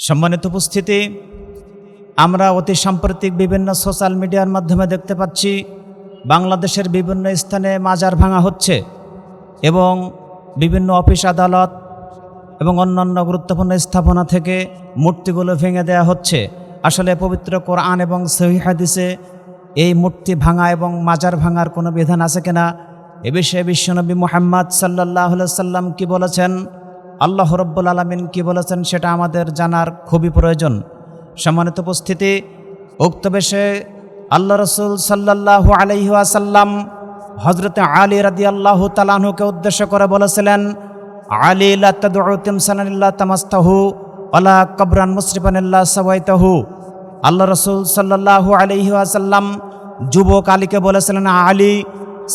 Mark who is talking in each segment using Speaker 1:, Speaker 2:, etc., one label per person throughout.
Speaker 1: সম্মানিত উপস্থিতি, আমরা অতি সাম্প্রতিক বিভিন্ন সোশ্যাল মিডিয়ার মাধ্যমে দেখতে পাচ্ছি, বাংলাদেশের বিভিন্ন স্থানে মাজার ভাঙা হচ্ছে এবং বিভিন্ন অফিস আদালত এবং অন্যান্য গুরুত্বপূর্ণ স্থাপনা থেকে মূর্তিগুলো ভেঙে দেওয়া হচ্ছে। আসলে পবিত্র কোরআন এবং হাদিসে এই মূর্তি ভাঙা এবং মাজার ভাঙার কোনো বিধান আছে কিনা? এ বিষয়ে বিশ্বনবী মোহাম্মদ সাল্লাহ সাল্লাম কি বলেছেন? আল্লাহ রব্বুল আলমিন কি বলেছেন সেটা আমাদের জানার খুবই প্রয়োজন। সম্মানিত উপস্থিতি, উক্ত বেশে আল্লাহ রসুল সাল্লাহ আলহিহাসাল্লাম হজরতে আলী রাদি আল্লাহ তালাহুকে উদ্দেশ্য করে বলেছিলেন, আলী তিমসানাল্লাহ তামাস্তাহু আলা কবরান মুসরিফানিল্লাহ সবাইতাহু আল্লাহ রসুল সাল্লাহ আলহিহাসাল্লাম যুবক আলীকে বলেছিলেন, আলী,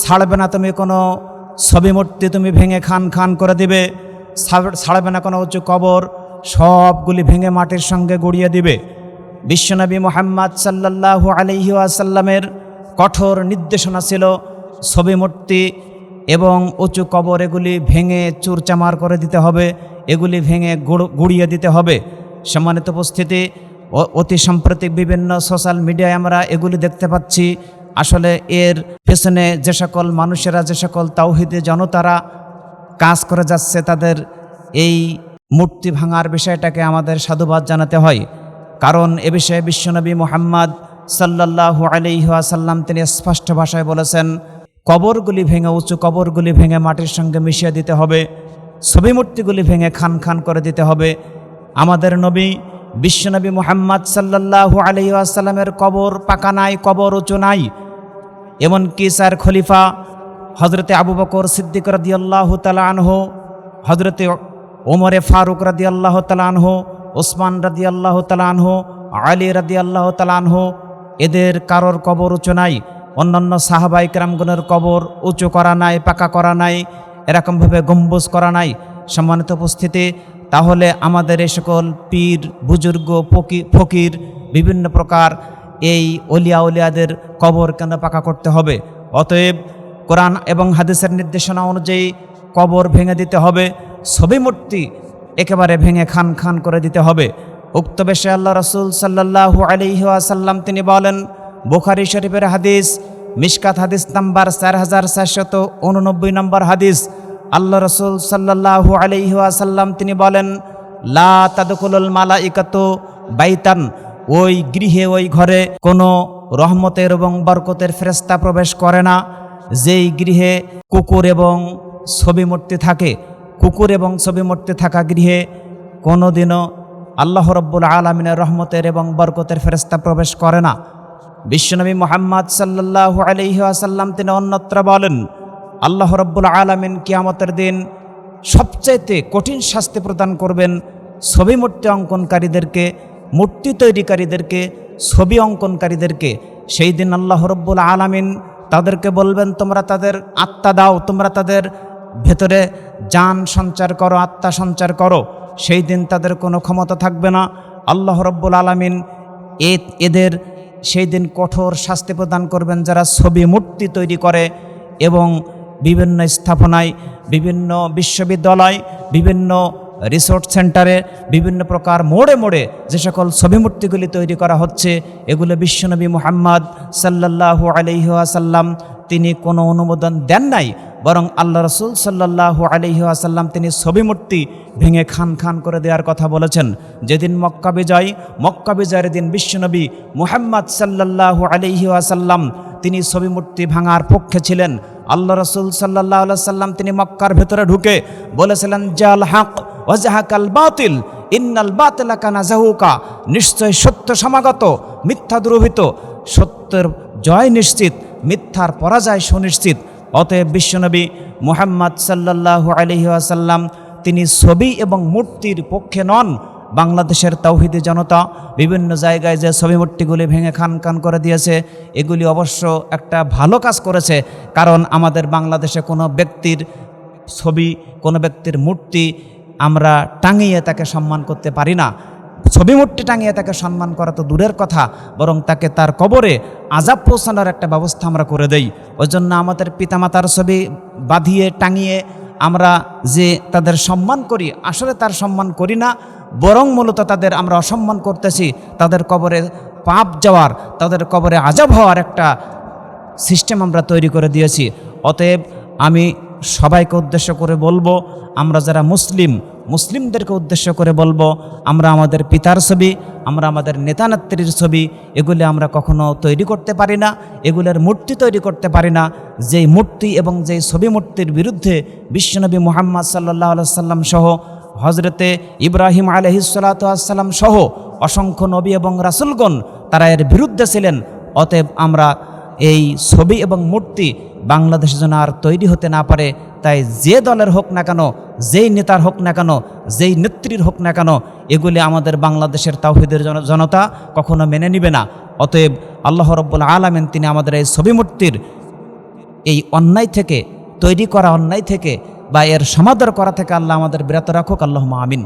Speaker 1: ছাড়বে না তুমি কোনো ছবি মূর্তি, তুমি ভেঙে খান খান করে দিবে। ছাড়বে না কোনো উঁচু কবর, সবগুলি ভেঙে মাটির সঙ্গে গড়িয়ে দিবে। বিশ্বনবী মোহাম্মদ সাল্লাল্লাহু আলহি আসাল্লামের কঠোর নির্দেশনা ছিল ছবি মূর্তি এবং উঁচু কবর এগুলি ভেঙে চুরচামার করে দিতে হবে, এগুলি ভেঙে গুড়- গুড়িয়ে দিতে হবে। সম্মানিত উপস্থিতি অতি সাম্প্রতিক বিভিন্ন সোশ্যাল মিডিয়ায় আমরা এগুলি দেখতে পাচ্ছি। আসলে এর পেছনে যে সকল মানুষেরা, যে সকল তাওহিদে জনতারা কাজ করে যাচ্ছে তাদের এই মূর্তি ভাঙার বিষয়টাকে আমাদের সাধুবাদ জানাতে হয়। কারণ এ বিষয়ে বিশ্বনবী মোহাম্মদ সাল্লাল্লাহু আলিহাসাল্লাম তিনি স্পষ্ট ভাষায় বলেছেন, কবরগুলি ভেঙে উঁচু কবরগুলি ভেঙে মাটির সঙ্গে মিশিয়ে দিতে হবে। ছবি মূর্তিগুলি ভেঙে খান খান করে দিতে হবে। আমাদের নবী বিশ্বনবী মোহাম্মদ সাল্লাল্লাহু আলিহাসাল্লামের কবর পাকা নাই, কবর উঁচু নাই। এমনকি স্যার খলিফা হজরতে আবু বকর সিদ্দিক রাদি আল্লাহ তালানহ হজরতে ওমরে ফারুক রাদি আল্লাহ তালানহ ওসমান রাদি আল্লাহ তালানহ আলী রাদি আল্লাহ তালানহ এদের কারোর কবর উঁচু নাই, অন্যান্য সাহাবাই কেরামগণের কবর উঁচু করা নাই, পাকা করা নাই, এরকমভাবে গম্বুজ করা নাই। সম্মানিত উপস্থিতি, তাহলে আমাদের এই সকল পীর, বুজুর্গ, ফকি, ফকির, বিভিন্ন প্রকার এই অলিয়া উলিয়াদের কবর কেন পাকা করতে হবে? অতএব কোরআন এবং হাদিসের নির্দেশনা অনুযায়ী কবর ভেঙে দিতে হবে, ছবি মূর্তি একেবারে ভেঙে খান খান করে দিতে হবে। উক্ত বেশে আল্লাহ রসুল সাল্লাহু আলিহাসাল্লাম তিনি বলেন, বুখারি শরীফের হাদিস, মিশকাত হাদিস নাম্বার চার হাজার চারশত উননব্বই নম্বর হাদিস। আল্লাহ রসুল সাল্লাহু আলিহাসাল্লাম তিনি বলেন, লা তাদকুলুল মালা ইকাত বাইতান, ওই গৃহে, ওই ঘরে কোনো রহমতের এবং বরকতের ফেরেস্তা প্রবেশ করে না। যেই গৃহে কুকুর এবং ছবি মূর্তি থাকে, কুকুর এবং ছবি মূর্তি থাকা গৃহে কোনোদিনও আল্লাহ রব্বুল আলমিনের রহমতের এবং বরকতের ফেরস্তা প্রবেশ করে না। বিশ্বনবী মোহাম্মদ সাল্লাহু আলহি আসাল্লাম তিনি অন্যত্র বলেন, আল্লাহ রব্বুল আলমিন কিয়ামতের দিন সবচাইতে কঠিন শাস্তি প্রদান করবেন ছবি মূর্তি অঙ্কনকারীদেরকে, মূর্তি তৈরিকারীদেরকে, ছবি অঙ্কনকারীদেরকে। সেই দিন আল্লাহ রব্বুল আলামিন তাদেরকে বলবেন, তোমরা তাদের আত্মা দাও, তোমরা তাদের ভেতরে যান সঞ্চার করো, আত্মা সঞ্চার করো। সেই দিন তাদের কোনো ক্ষমতা থাকবে না। আল্লাহ রব্বুল আলামিন এ, এদের সেই দিন কঠোর শাস্তি প্রদান করবেন যারা ছবি মূর্তি তৈরি করে এবং বিভিন্ন স্থাপনায়, বিভিন্ন বিশ্ববিদ্যালয়, বিভিন্ন রিসোর্ট সেন্টারে বিভিন্ন প্রকার মোড়ে মোড়ে যে সকল ছবি মূর্তিগুলি তৈরি করা হচ্ছে, এগুলো বিশ্বনবী মুহাম্মদ সাল্লাল্লাহু আলহি আসাল্লাম তিনি কোনো অনুমোদন দেন নাই, বরং আল্লাহ রসুল সাল্লাল্লাহু আলহি আসাল্লাম তিনি ছবি মূর্তি ভেঙে খান খান করে দেওয়ার কথা বলেছেন। যেদিন মক্কা বিজয়, মক্কা বিজয়ের দিন বিশ্বনবী মুহাম্মদ সাল্লাল্লাহু আলহি আসাল্লাম তিনি ছবি মূর্তি ভাঙার পক্ষে ছিলেন। আল্লাহ রসুল সাল্লাহ সাল্লাম তিনি মক্কার ভেতরে ঢুকে বলেছিলেন, জাল হাক ওয়াজাহাকাল বাতিল, ইন্নাল বাতিলা কানা জাহুকা। নিশ্চয় সত্য সমাগত, মিথ্যা দুরভিত সত্যের জয় নিশ্চিত, মিথ্যার পরাজয় সুনিশ্চিত। অতএব বিশ্বনবী মুহাম্মদ সাল্লাল্লাহু আলহি তিনি ছবি এবং মূর্তির পক্ষে নন। বাংলাদেশের তৌহিদি জনতা বিভিন্ন জায়গায় যে ছবি মূর্তিগুলি ভেঙে খান খান করে দিয়েছে, এগুলি অবশ্য একটা ভালো কাজ করেছে। কারণ আমাদের বাংলাদেশে কোনো ব্যক্তির ছবি, কোনো ব্যক্তির মূর্তি আমরা টাঙিয়ে তাকে সম্মান করতে পারি না। ছবি মূর্তি টাঙিয়ে তাকে সম্মান করা তো দূরের কথা, বরং তাকে তার কবরে আজাব পৌঁছানোর একটা ব্যবস্থা আমরা করে দেই। ওই জন্য আমাদের পিতামাতার ছবি বাঁধিয়ে, টাঙিয়ে আমরা যে তাদের সম্মান করি, আসলে তার সম্মান করি না, বরং মূলত তাদের আমরা অসম্মান করতেছি। তাদের কবরে পাপ যাওয়ার, তাদের কবরে আজাব হওয়ার একটা সিস্টেম আমরা তৈরি করে দিয়েছি। অতএব আমি সবাইকে উদ্দেশ্য করে বলব, আমরা যারা মুসলিম, মুসলিমদেরকে উদ্দেশ্য করে বলব, আমরা আমাদের পিতার ছবি, আমরা আমাদের নেতা নেত্রীর ছবি, এগুলি আমরা কখনো তৈরি করতে পারি না, এগুলোর মূর্তি তৈরি করতে পারি না। যেই মূর্তি এবং যেই ছবি মূর্তির বিরুদ্ধে বিশ্বনবী মুহাম্মদ সাল্লাহ সাল্লাম সহ হজরতে ইব্রাহিম আলহিসাল্লাম সহ, অসংখ্য নবী এবং রাসুলগণ তারা এর বিরুদ্ধে ছিলেন। অতএব আমরা এই ছবি এবং মূর্তি বাংলাদেশে যেন আর তৈরি হতে না পারে, তাই যে দলের হোক না কেন, যেই নেতার হোক না কেন, যেই নেত্রীর হোক না কেন, এগুলি আমাদের বাংলাদেশের তাওহিদের জনতা কখনো মেনে নিবে না। অতএব আল্লাহ রব্বুল আলমেন তিনি আমাদের এই ছবি মূর্তির এই অন্যায় থেকে, তৈরি করা অন্যায় থেকে বা এর সমাদর করা থেকে আল্লাহ আমাদের বিরত রাখুক। আল্লাহ আমিন।